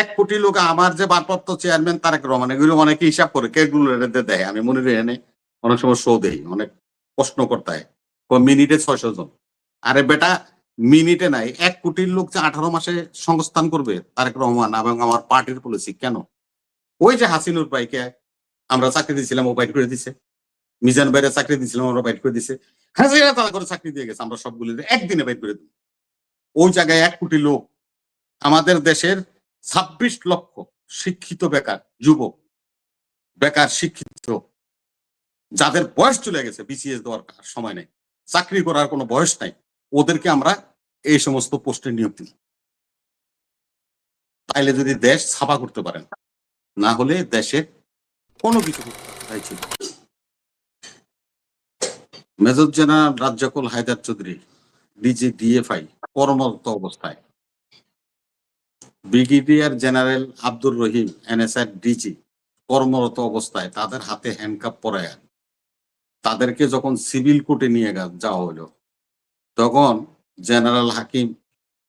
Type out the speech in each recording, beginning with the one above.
এক কোটি লোক, আমার যে ভারপ্রাপ্ত চেয়ারম্যান তারেক রহমান, এগুলো অনেকে হিসাব করে, কে গুলো দেয় আমি মনে রেখে নেই অনেক সময় শো দেই, অনেক প্রশ্ন করতে হয়। মিনিটে ছয়শো জন। আরে বেটা, মিনিটে নাই, এক কোটির লোক যে আঠারো মাসে সংস্থান করবে তারেক রহমান এবং আমার পার্টির পলিসি কেন? ওই যে হাসিনুর ভাইকে আমরা চাকরি দিয়েছিলাম, ও বাইট করে দিছে। মিজান ভাইরা চাকরি দিয়েছিলাম আমরা বাইট করে দিছে। হাসিনা তারা করে চাকরি দিয়ে গেছে, আমরা সবগুলি একদিনে বাইট করে দিই ওই জায়গায় এক কোটি লোক আমাদের দেশের ছাব্বিশ লক্ষ শিক্ষিত বেকার, যুবক। বেকার, শিক্ষিত। যাদের বয়স চলে গেছে বিসিএস দেওয়ার সময় নেই। চাকরি করার কোনো বয়স নাই। ওদেরকে আমরা এই সমস্ত পোস্টে নিয়োগ দিই। তাইলে যদি দেশ ছাপা করতে পারেন, না হলে দেশে কোনো কিছু major general Rezzakul Haider Chowdhury, DG, DFI, কর্মরত অবস্থায় brigadier general Abdur Rahim, NSR DG, কর্মরত অবস্থায় তাদের হাতে হ্যান্ডকাপ পরায় তাদেরকে যখন সিভিল কোর্টে নিয়ে যাওয়া হলো, তখন জেনারেল হাকিম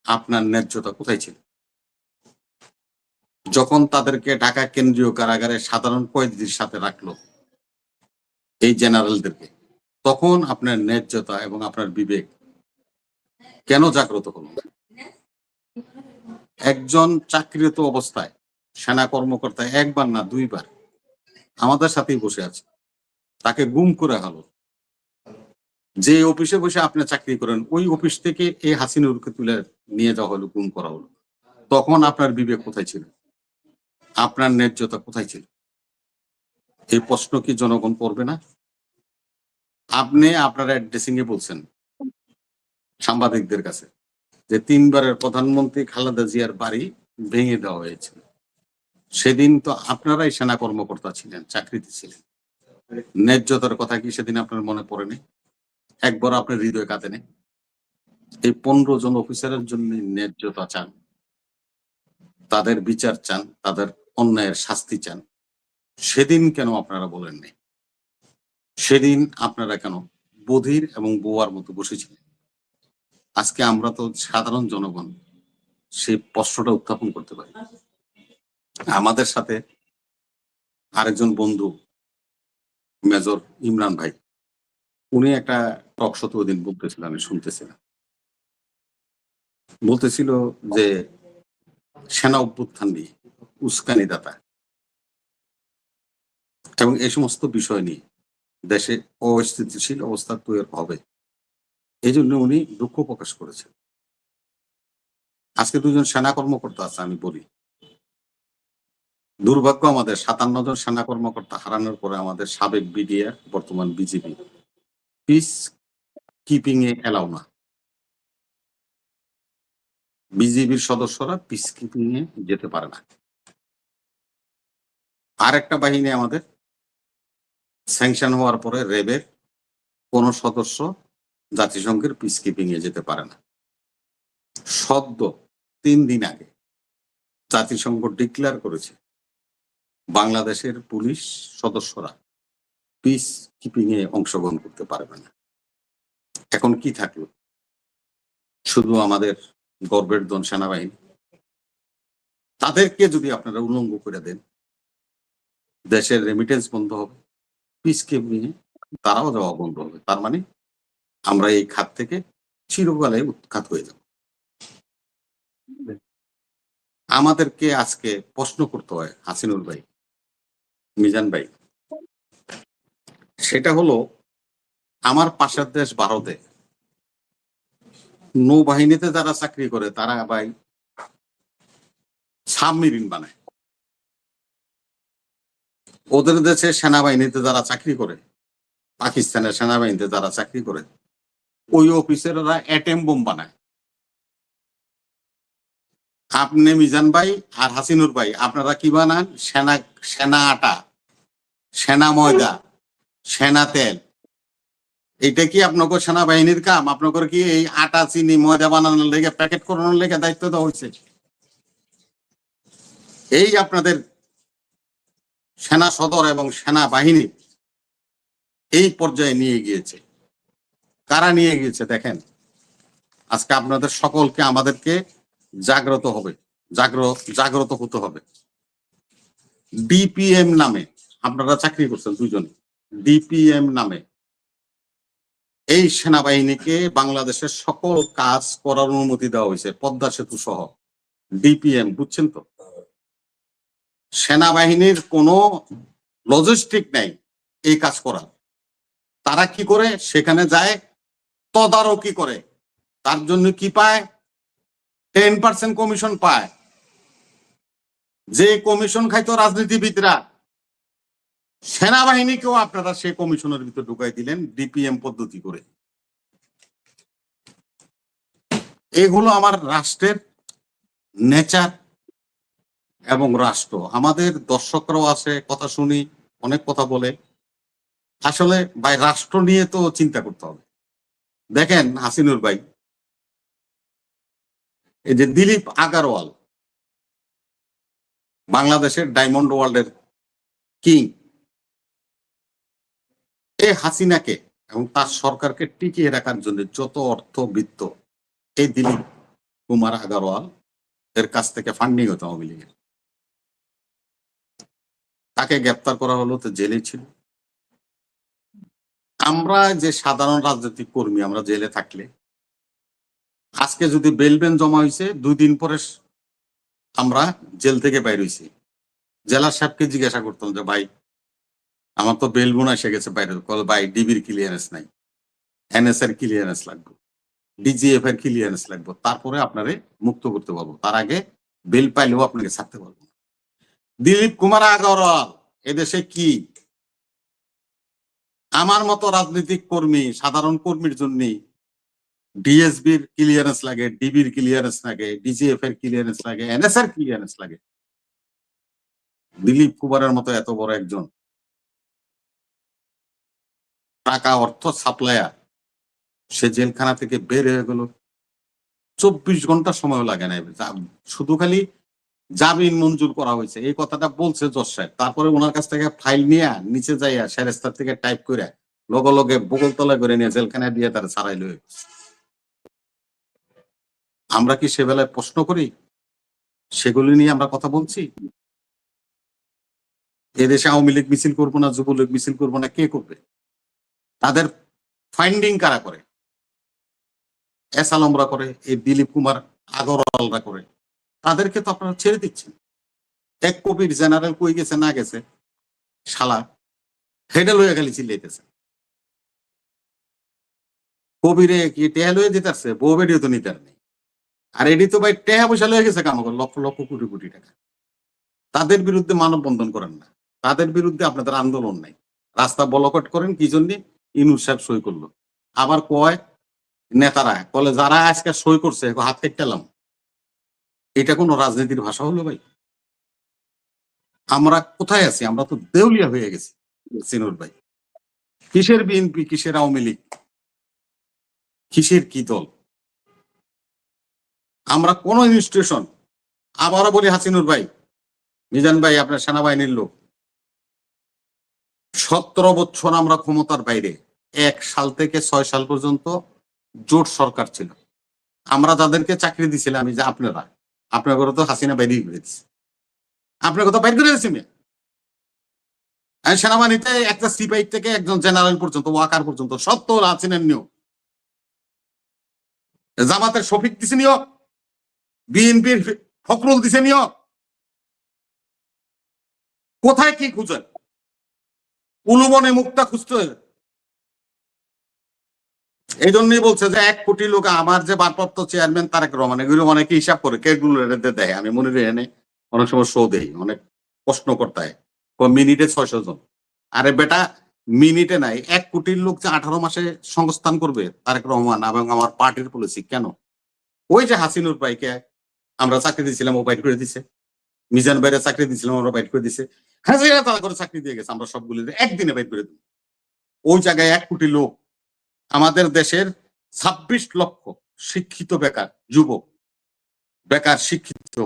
আপনার ন্যায্যতা কোথায় ছিল যখন তাদেরকে ঢাকা কেন্দ্রীয় কারাগারে সাধারণ কয়েদিদের সাথে রাখল, এই জেনারেলদেরকে, তখন আপনার ন্যায্যতা এবং আপনার বিবেক কেন জাগ্রত হলো? একজন চাকরিরত অবস্থায়, সেনা কর্মকর্তা একবার না দুইবার আমাদের সাথেই বসে আছে। তাকে গুম করে হলো। যে অফিসে বসে আপনি চাকরি করেন, ওই অফিস থেকে এই হাসিনুরকে তুলে নিয়ে যাওয়া হলো, গুম করা হলো। তখন আপনার বিবেক কোথায় ছিল? আপনার ন্যায্যতা কোথায় ছিল? এই প্রশ্ন কি জনগণ করবে না? আপনি আপনার অ্যাড্রেসিং এ বলছেন সাংবাদিকদের কাছে। যে তিনবারের প্রধানমন্ত্রী খালেদা জিয়ার বাড়ি ভেঙে দেওয়া হয়েছিল সেদিন তো আপনারাই সেনা কর্মকর্তা ছিলেন, চাকরিতে ছিলেন। ন্যায্যতার কথা কি সেদিন আপনার মনে পড়েনি একবার আপনার হৃদয় কাঁদে নেই এই পনেরো জন অফিসারের জন্য ন্যায্যতা চান, তাদের বিচার চান, তাদের অন্যায়ের শাস্তি চান। সেদিন কেন আপনারা বলেননি? সেদিন আপনারা কেন বধির এবং বোয়ার মতো বসেছিলেন? আজকে আমরা তো সাধারণ জনগণ সেই প্রশ্নটা উত্থাপন করতে পারি। আমাদের সাথে আরেকজন বন্ধু, মেজর ইমরান ভাই, উনি একটা টক শত দিন বলতেছিল, আমি শুনতেছিলাম। বলতেছিল যে সেনা অভ্যুত্থান নিয়ে উস্কানি দাতা এবং এই সমস্ত বিষয় নিয়ে দেশে অস্থিতিশীল অবস্থা তৈরি হবে। এই জন্য উনি দুঃখ প্রকাশ করেছেন। আজকে দুজন সেনা কর্মকর্তা আছে, আমি বলি। দুর্ভাগ্য আমাদের, সাতান্ন জন সেনা কর্মকর্তা হারানোর পরে আমাদের সাবেক বিডিআর, বর্তমান BJP peace keeping a allow না। বিজেপির সদস্যরা পিস কিপিং এ যেতে পারে না। আর একটা বাহিনী আমাদের স্যাংশন হওয়ার পরে রেবের কোন সদস্য জাতিসংঘের পিস কিপিং এ যেতে পারে না। সদ্য তিন দিন আগে জাতিসংঘ ডিক্লেয়ার করেছে, বাংলাদেশের পুলিশ সদস্যরা পিস কিপিং এ অংশগ্রহণ করতে পারবে না। এখন কি থাকল? শুধু আমাদের গর্বের দন সেনাবাহিনী? তাদেরকে যদি আপনারা উলঙ্গ করে দেন, দেশের রেমিটেন্স বন্ধ হবে পিস কিপিং এ তারাও যাওয়া বন্ধ হবে। তার মানে আমরা এই খাত থেকে চিরকালে উৎখাত হয়ে যাব। আমাদেরকে আজকে প্রশ্ন করতে হয় হাসিনুর ভাই, মিজান ভাই। সেটা হলো, আমার পাশের দেশ ভারতে নৌবাহিনীতে যারা চাকরি করে, তারা ভাই সাবমেরিন বানায়। ওদের দেশে সেনাবাহিনীতে যারা চাকরি করে, পাকিস্তানের সেনাবাহিনীতে যারা চাকরি করে ওই অফিসাররা অ্যাটেম বোম বানায়। আপনি মিজান ভাই আর হাসিনুর ভাই, আপনারা কি বানান? সেনা সেনা আটা, সেনা ময়দা, সেনা তেল। এটা কি আপনাকে সেনাবাহিনীর কাম? আপনাদের কি এই আটা, চিনি, ময়দা বানানোর লেগে, প্যাকেট করানোর লেগে দায়িত্ব দেওয়া হয়েছে? এই আপনাদের সেনা সদর এবং সেনা বাহিনী এই পর্যায়ে নিয়ে গিয়েছে। কারা নিয়ে গিয়েছে দেখেন? আজকে আপনাদের সকলকে আমাদেরকে জাগ্রত হবে জাগ্রত জাগ্রত হতে হবে। ডিপিএম নামে আপনারা চাকরি করছেন দুজনে ডিপিএম নামে। এই সেনাবাহিনীকে বাংলাদেশের সকল কাজ করার অনুমতি দেওয়া হয়েছে, পদ্মা সেতু সহ, ডিপিএম, বুঝছেন তো? সেনাবাহিনীর কোনো লজিস্টিক নাই এই কাজ করার। তারা কি করে? সেখানে যায় তদারকি করে। তার জন্য কি পায়? টেন পার্সেন্ট কমিশন পায়। যে কমিশন খাইতো রাজনীতিবিদরা, সেনাবাহিনীকেও আপনারা সেই কমিশনের ভিতর ঢুকাই দিলেন ডিপিএম পদ্ধতি করে। এগুলো আমার রাষ্ট্রের নেচার এবং রাষ্ট্র। আমাদের দর্শকরাও আছে, কথা শুনি, অনেক কথা বলে। আসলে ভাই, রাষ্ট্র নিয়ে তো চিন্তা করতে হবে। দেখেন হাসিনুর ভাই, এই যে দিলীপ আগারওয়াল, বাংলাদেশের ডায়মন্ড ওয়ার্ল্ডের কিং, এই হাসিনাকে এবং তার সরকারকে টিকিয়ে রাখার জন্য যত অর্থ বৃত্ত এই দিলীপ কুমার আগারওয়াল এর কাছ থেকে ফান্ডিং হতো আওয়ামী লীগের। তাকে গ্রেপ্তার করা হলো, তো জেলে ছিল। আমরা যে সাধারণ রাজনৈতিক কর্মী, আমরা জেলে থাকলে, আজকে যদি বেলবেন জমা হয়েছে দুই দিন পরে আমরা জেল থেকে বাইর হয়েছি জেলার সাহেবকে জিজ্ঞাসা করতাম যে, ভাই, আমার তো বেলবুন এসে গেছে বাইরে। বলে ভাই, ডিবির ক্লিয়ারেন্স নাই। এনএস এর ক্লিয়ারেন্স লাগবে। ডিজিএফ এর ক্লিয়ারেন্স লাগবে। তারপরে আপনারে মুক্ত করতে পারব। তার আগে বেল পাইলেও আপনাকে ছাড়তে পারব দিলীপ কুমার আগরওয়াল, এদেশে কি? আমার মতো রাজনৈতিক কর্মী, সাধারণ কর্মীর জন্য ডিএসবির ক্লিয়ারেন্স লাগে ডিবির ক্লিয়ারেন্স লাগে ডিজিএফ এর ক্লিয়ারেন্স লাগে এনএস এর ক্লিয়ারেন্স লাগে। দিলীপ কুমারের মতো এত বড় একজন টাকা অর্থ সাপ্লায়ার, সে জেলখানা থেকে বের হয়ে গেল। চব্বিশ ঘণ্টা সময় লাগে না শুধু খালি জামিন মঞ্জুর করা হয়েছে। এই কথাটা বলছে জজ সাহেব। তারপরে ওনার কাছ থেকে ফাইল নিয়ে নিচে যাইয়া সেরেস্তার থেকে টাইপ করে লগে লগে বগলতলা করে নিয়ে জেলখানায় দিয়ে তারা ছাড়াই লয়ে আমরা কি সে বেলায় প্রশ্ন করি? সেগুলি নিয়ে আমরা কথা বলছি? এদেশে আওয়ামী লীগ মিছিল করব না, যুবলীগ মিছিল করব না, কে করবে? তাদের ফাইন্ডিং কারা করে? এস আলমরা করে, এই দিলীপ কুমার আগরওয়ালরা করে। তাদেরকে তো আপনারা ছেড়ে দিচ্ছেন। এক কপির জেনারেল কই গেছে, না গেছে, শালা হেডে লইয়া খালি চিল্লাইতেছে। কবিরে কি টেহা লইয়া দিতেছে বউ বেডিও তো নিতে নেই। আর এডি তো ভাই টেহা পয়সা লয়ে গেছে কাম করে, লক্ষ লক্ষ কোটি কোটি টাকা। তাদের বিরুদ্ধে মানববন্ধন করেন না। তাদের বিরুদ্ধে আপনাদের আন্দোলন নাই। রাস্তা বলকট করেন, কি জন্য? ইনুর সাহেব সই করল। আবার কয়, নেতারা বলে যারা আজকে সই করছে, হাত কেটেলাম এটা কোনো রাজনীতির ভাষা হলো ভাই। আমরা কোথায় আছি? আমরা তো দেউলিয়া হয়ে গেছি, সিনুর ভাই। কিসের বিএনপি, কিসের আওয়ামী লীগ? কিসের কি দল? আমরা কোন ইনস্টিটিউশন, আবারও বলি হাসিনুর ভাই, মিজান ভাই আপনার সেনাবাহিনীর লোক। সতেরো বছর আমরা ক্ষমতার বাইরে, এক সাল থেকে ছয় সাল পর্যন্ত জোট সরকার ছিল। আমরা যাদেরকে চাকরি দিছিলাম আমি যে আপনারা আপনার ঘরে তো হাসিনা বাইরে করে দিচ্ছে আপনার কথা বাইর করে দিয়েছি মেয়ে। সেনাবাহিনীতে একটা সিপাহি থেকে একজন জেনারেল পর্যন্ত, ওয়াকার পর্যন্ত সত্য হাসিনার নিয়োগ জামাতের শফিক দিছে নিয়োগ বিএনপির ফখরুল দিছে নিয়োগ কোথায় কি খুঁজেন উলুবনে মুক্তা খুঁজতে এই জন্যই বলছে যে এক কোটি লোক, আমার যে ভারপ্রাপ্ত চেয়ারম্যান তারেক রহমান, এগুলো অনেকে হিসাব করে, কে গুলো দেয় আমি মনে রেখে এনে অনেক সময় শো দেই, অনেক প্রশ্ন করতে হয়। মিনিটে ছয়শো জন। আরে বেটা, মিনিটে নাই, এক কোটির লোক যে আঠারো মাসে সংস্থান করবে তারেক রহমান এবং আমার পার্টির পলিসি কেন? ওই যে হাসিনুর ভাইকে আমরা চাকরি দিয়েছিলাম, ও বাইট করে দিছে। মিজান ভাইরে চাকরি দিয়েছিলাম আমরা বাইট করে দিছে। হাজিরা তারা করে চাকরি দিয়ে গেছে, আমরা সবগুলি একদিনে বাইট করে দিই ওই জায়গায় এক কোটি লোক আমাদের দেশের ছাব্বিশ লক্ষ শিক্ষিত বেকার, যুবক, বেকার শিক্ষিত,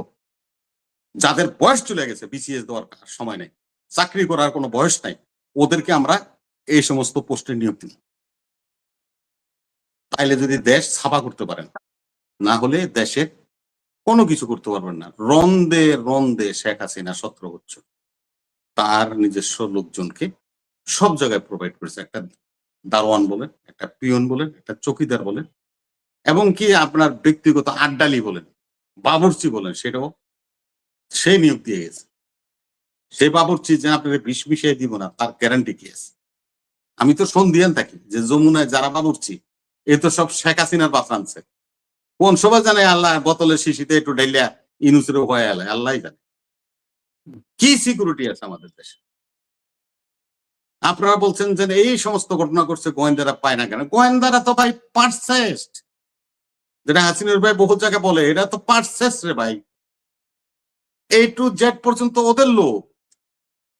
যাদের বয়স চলে গেছে বিসিএস দেওয়ার সময় নেই, চাকরি করার কোনো বয়স নাই, ওদেরকে আমরা এই সমস্ত পোস্টে নিয়োগ দিই। তাইলে যদি দেশ ছাপা করতে পারেন, না হলে দেশের কোনো কিছু করতে পারবেন না। রন্দে রন্দে শেখ হাসিনা সতেরো বছর, তার নিজস্ব লোকজনকে সব জায়গায় প্রোভাইড করেছে। একটা দারোয়ান বলেন একটা পিয়ন বলেন একটা চকিদার বলেন এবং কি আপনার ব্যক্তিগত আড্ডালি বলেন, বাবুর্চি বলেন, সেটাও সে নিয়োগ দিয়ে গেছে। সে বাবুর্চি যে আপনার বিষ মিশিয়ে দিব না, তার গ্যারান্টি কি আছে? আমি তো সন্ধিয়ান থাকি, যে যমুনায় যারা বাবুর্চি, এ তো সব শেখ হাসিনার বাস আনছে। কোন সবাই জানে আল্লাহ বোতলের শিশিতে একটু ডাইলিয়া ইনুসের হয়ে আল্লাহ জানে। কি সিকিউরিটি আছে আমাদের দেশে? আপনারা বলছেন যে এই সমস্ত ঘটনা করছে গোয়েন্দারা পায় না কেন? গোয়েন্দারা তো ভাই পার্সেস্ট। যেটা হাসিনুর ভাই বহু জায়গায় বলে এটা তো পার্সেস্ট রে ভাই। এ টু জেড পর্যন্ত ওদের লোক।